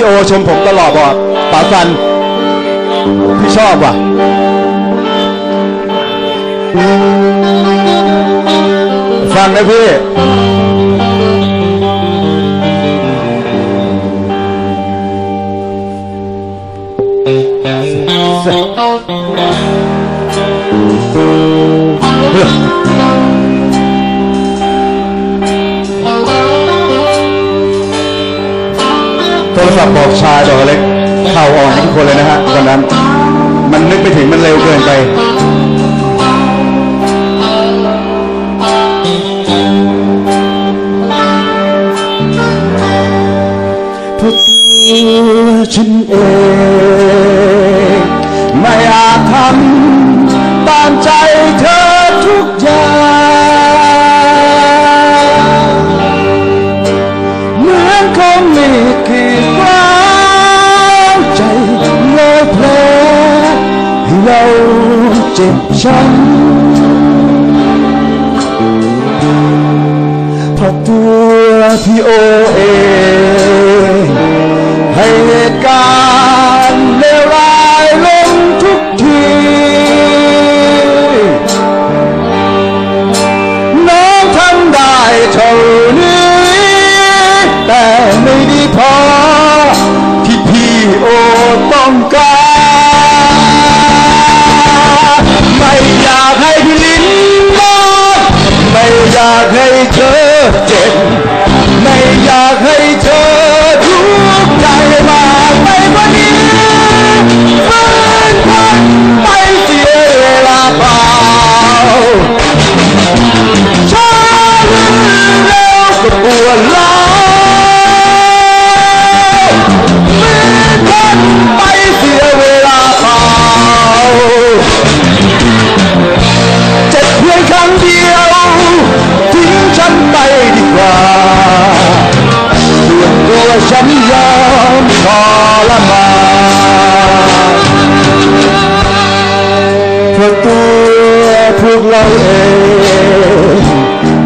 พี่โอชมผมตลอดบอกป๋าฟันพี่ชอบว่ะฟังนะพี่โรศัพท์บอกชายดอกเล็กเข่าอ่อนทุกคนเลยนะฮะวันนั้น มันนึกไปถึงมันเร็วเกินไปพราะตัวฉันเอง ไม่อาจทำตามใจ เจ็บช้ำเพราะตัวพี่โอ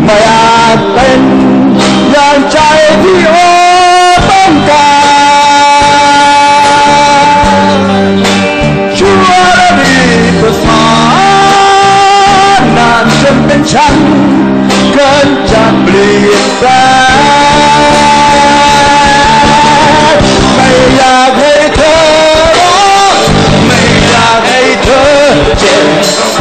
ไม่อาจเป็นอย่างใจที่โอต้องการชั่วและดีประสานนานจนเป็นฉันเกินจะเปลี่ยนแปลงไม่อยากให้เธอร้องไม่อยากให้เธอเจ็บ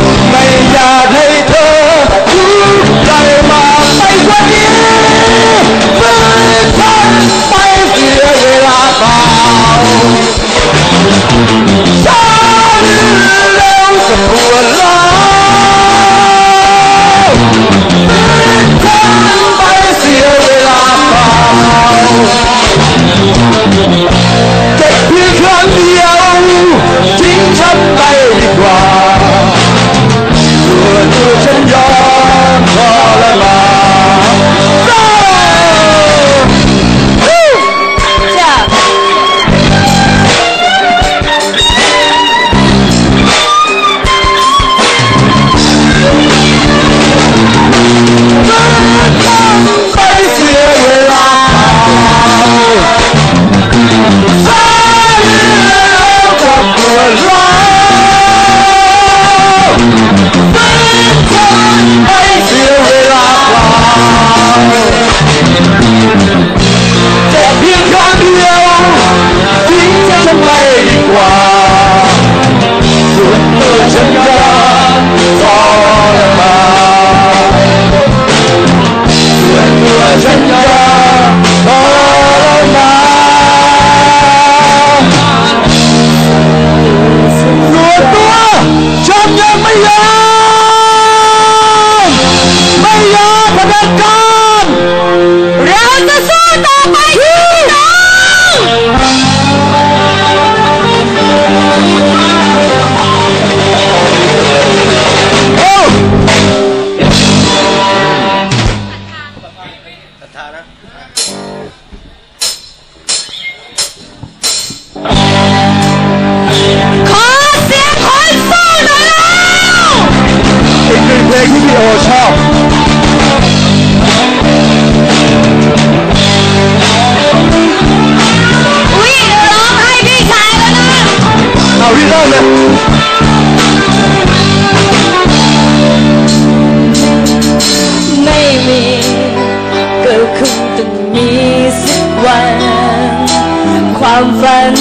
ความฝัน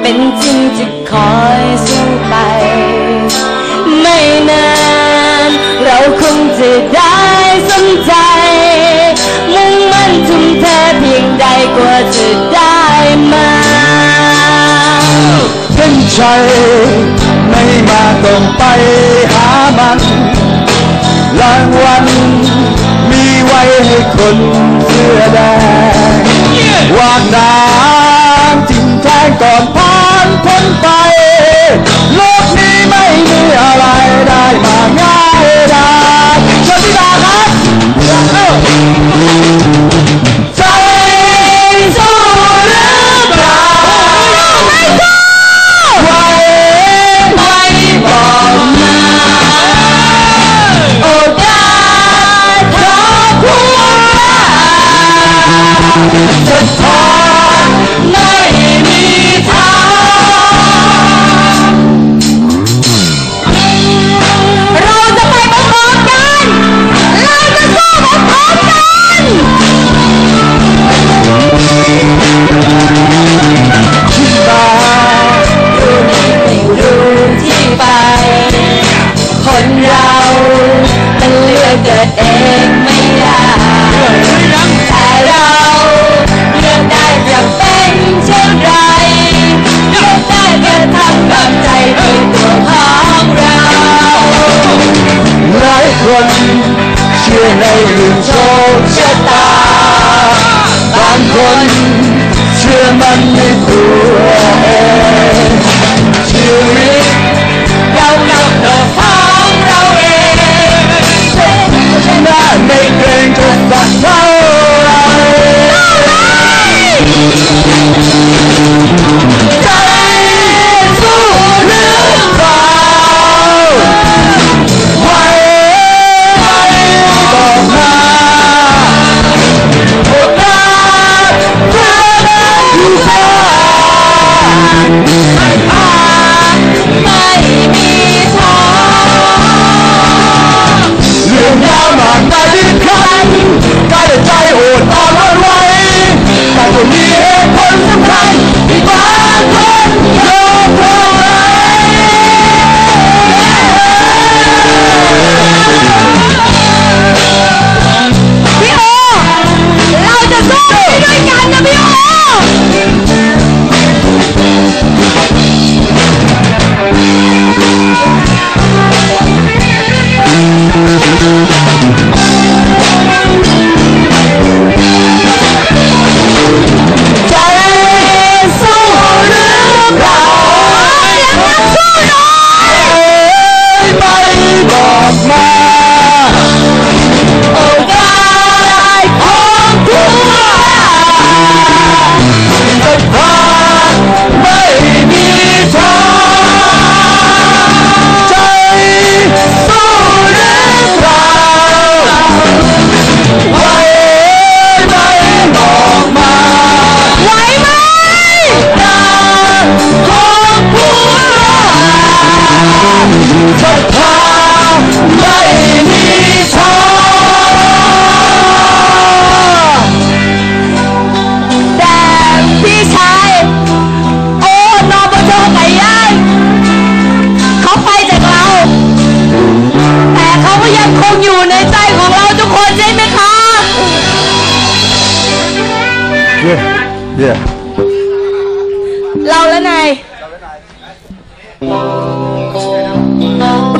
เป็นจริงจะคอยสู้ไป ไม่นาน เราคงจะได้สมใจ มุ่งมั่นทุ่มเทเพียงใดกว่าจะได้มาเส้นชัยไม่มาต้องไปหามันรางวัลมีไว้ให้คนเสื้อแดงวางน้ำทิ้งแทง ก่อนผ่านพ้นไป โลกนี้ไม่มีอะไรได้มาง่ายได้ชนธิดาครับใจสู้หรือเปล่าไว้ไว้บอกมาโอกาสเขอพูดจะทน รื่อ Yeah. เราและนาย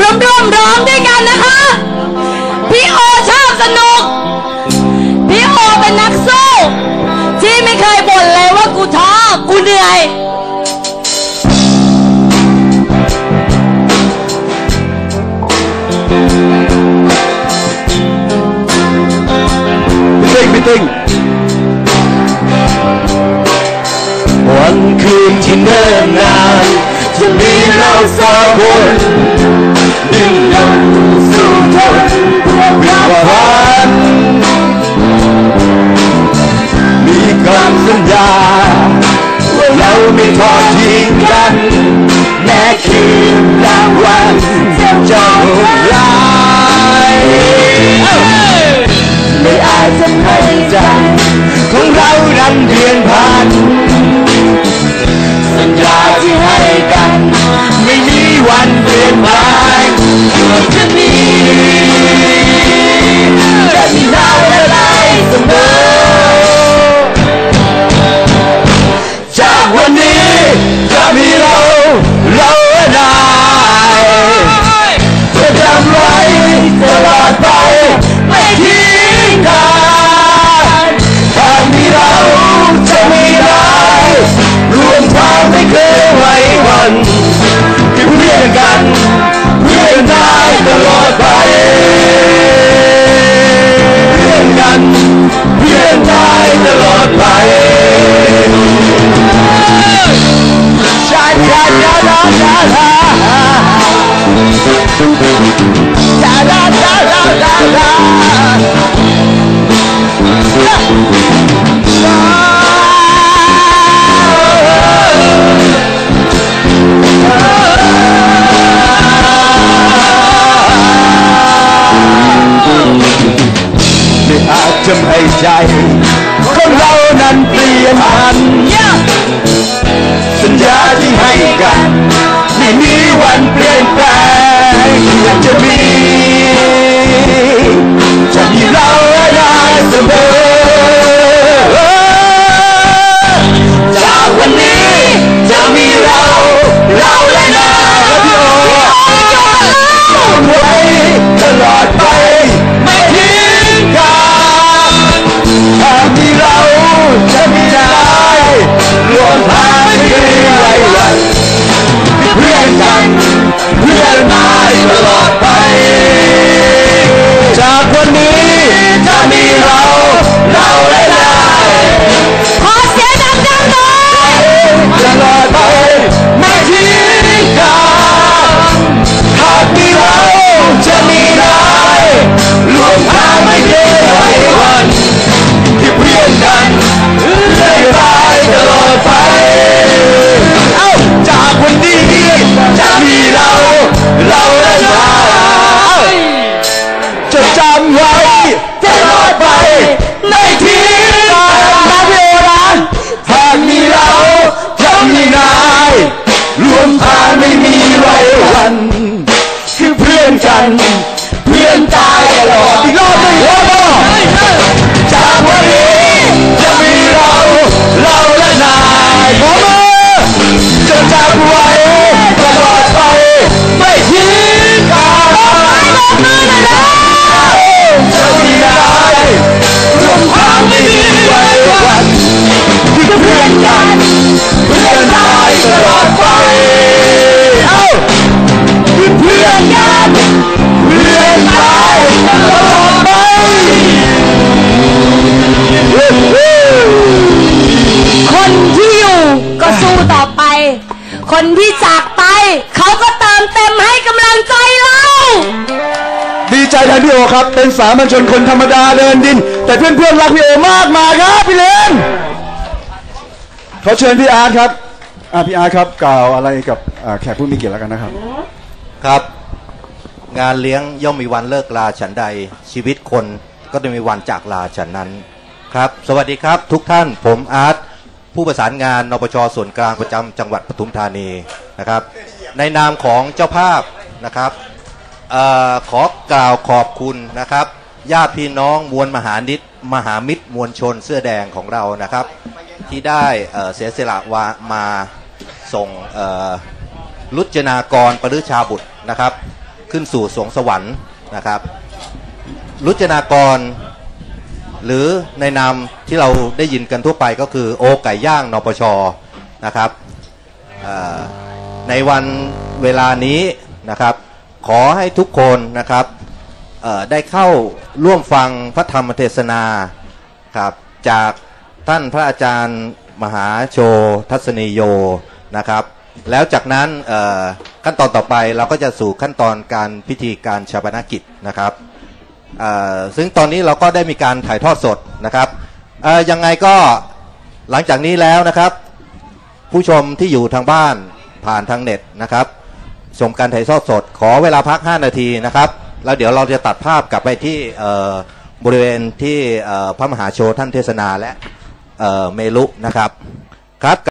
ร่วมร่วมร้องด้วยกันนะคะ พี่โอชอบสนุก พี่โอเป็นนักสู้ ที่ไม่เคยบ่นเลยว่ากูท้อกูเหนื่อย Meeting, meeting. วัน คืนที่เนิ่นนานจะมีเราสองคนดิ้นรนสู้ทนเพื่อความฝันมีคำสัญญาว่าเราไม่ทอดทิ้งกัน แม้คืนและวันจะโหดร้ายไม่อาจทำให้ใจของเรานั้นเสัญญาที่ให้กัน ไม่มีวันเปลี่ยนไปลงอยู่ที่นี้ คนเรานั้นเปลี่ยนพัน สัญญาที่ให้กัน ไม่มีวันเปลี่ยนแปลงอยากจะมี จะมีเราได้เสมอ จากวันนี้จะมีเรา เราและนาย จา ครับ เป็นสามัญชนคนธรรมดาเดินดิน แต่เพื่อนๆรักพี่โอมากมายครับพี่เลนขอเชิญพี่อาร์ตครับอะพี่อาร์ตครับกล่าวอะไรกับอ่าแขกผู้มีเกียรติแล้วกันนะครับ ครับ งานเลี้ยงย่อมมีวันเลิกลาฉันใดชีวิตคนก็จะมีวันจากลาฉันนั้นครับ สวัสดีครับ ทุกท่านผมอาร์ตผู้ประสานงานนปชส่วนกลางประจำจังหวัดปทุมธานีนะครับ ในนามของเจ้าภาพนะครับ อขอกล่าวขอบคุณนะครับญาติพี่น้องมวลมหานิตมหามิตรมวลชนเสื้อแดงของเรานะครับ ที่ได้เสียสละวามาส่งเอ่อรุจนากรปฤชาบุตรนะครับ ขึ้นสู่สวงสวรรค์นะครับรุจนากร หรือในนามที่เราได้ยินกันทั่วไปก็คือโอไก่ย่างนปชนะครับในวันเวลานี้นะครับ ขอให้ทุกคนนะครับได้เข้าร่วมฟังพระธรรมเทศนาครับจากท่านพระอาจารย์มหาโชทัศนีโยนะครับ แล้วจากนั้นขั้นตอนต่อไปเราก็จะสู่ขั้นตอนการพิธีการชาปนกิจนะครับซึ่งตอนนี้เราก็ได้มีการถ่ายทอดสดนะครับยังไงก็หลังจากนี้แล้วนะครับ ผู้ชมที่อยู่ทางบ้านผ่านทางเน็ตนะครับ ชมการถ่ายทอดสด ขอเวลาพัก 5 นาทีนะครับ แล้วเดี๋ยวเราจะตัดภาพกลับไปที่บริเวณที่พระมหาโชท่านเทศนาและเเมลุนะครับครับ